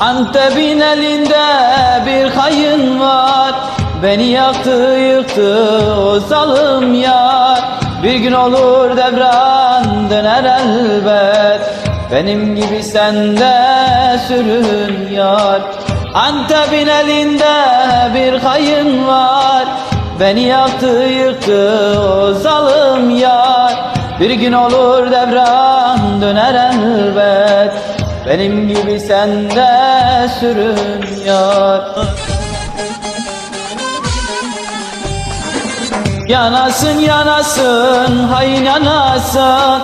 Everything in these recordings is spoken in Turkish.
Antep'in elinde bir hayın var. Beni yaktı yıktı o zalim yar. Bir gün olur devran döner elbet. Benim gibi sende sürün yar. Antep'in elinde bir hayın var. Beni yaktı yıktı o zalim yar. Bir gün olur devran döner elbet Benim gibi sende sürün yar Yanasın yanasın hain yanasın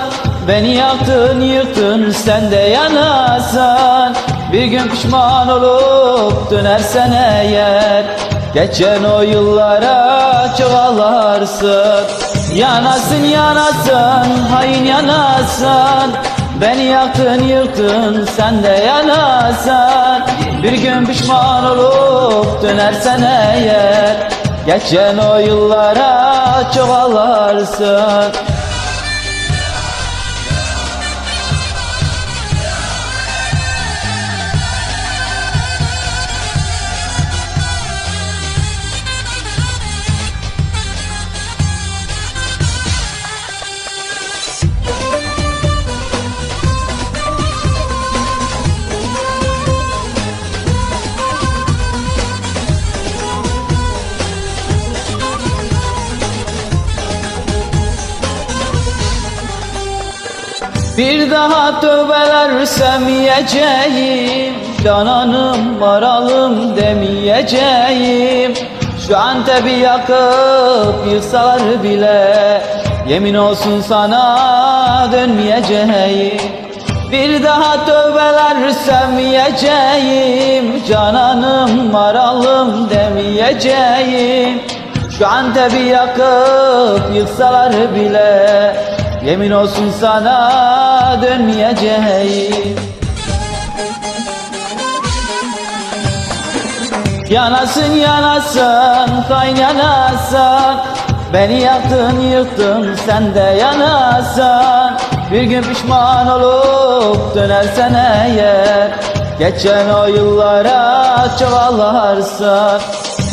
Beni yaktın yıktın sen de yanasın Bir gün pişman olup dönersen eğer Geçen o yıllara çoğalarsın Yanasın yanasın hain yanasın Beni yaktın yıktın sen de yanasın Bir gün pişman olup dönersen eğer Geçen o yıllara çoğalarsın Bir daha tövbelersem yiyeceğim Cananım maralım demeyeceğim Şu Antep'i yakıp yıksalar bile Yemin olsun sana dönmeyeceğim. Bir daha tövbelersem yiyeceğim Cananım maralım demeyeceğim Şu Antep'i yakıp yıksalar bile Yemin olsun sana dönmeyeceğim. Yanasın yanasın kaynanasın Beni yaktın yıktın sen de yanasın Bir gün pişman olup dönersen eğer Geçen o yıllara çoğalarsın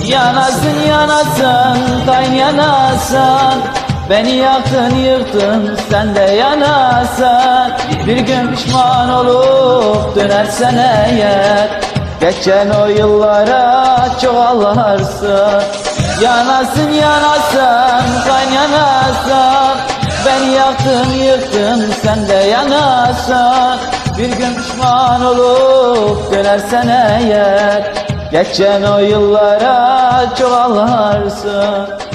Yanasın yanasın kaynanasın Beni yaktın yıktın sen de yanasın Bir gün pişman olup dönersen eğer Geçen o yıllara çoğalarsın Yanasın yanasın kaynanasın Beni yaktın yıktın sen de yanasın Bir gün pişman olup dönersen eğer Geçen o yıllara çoğalarsın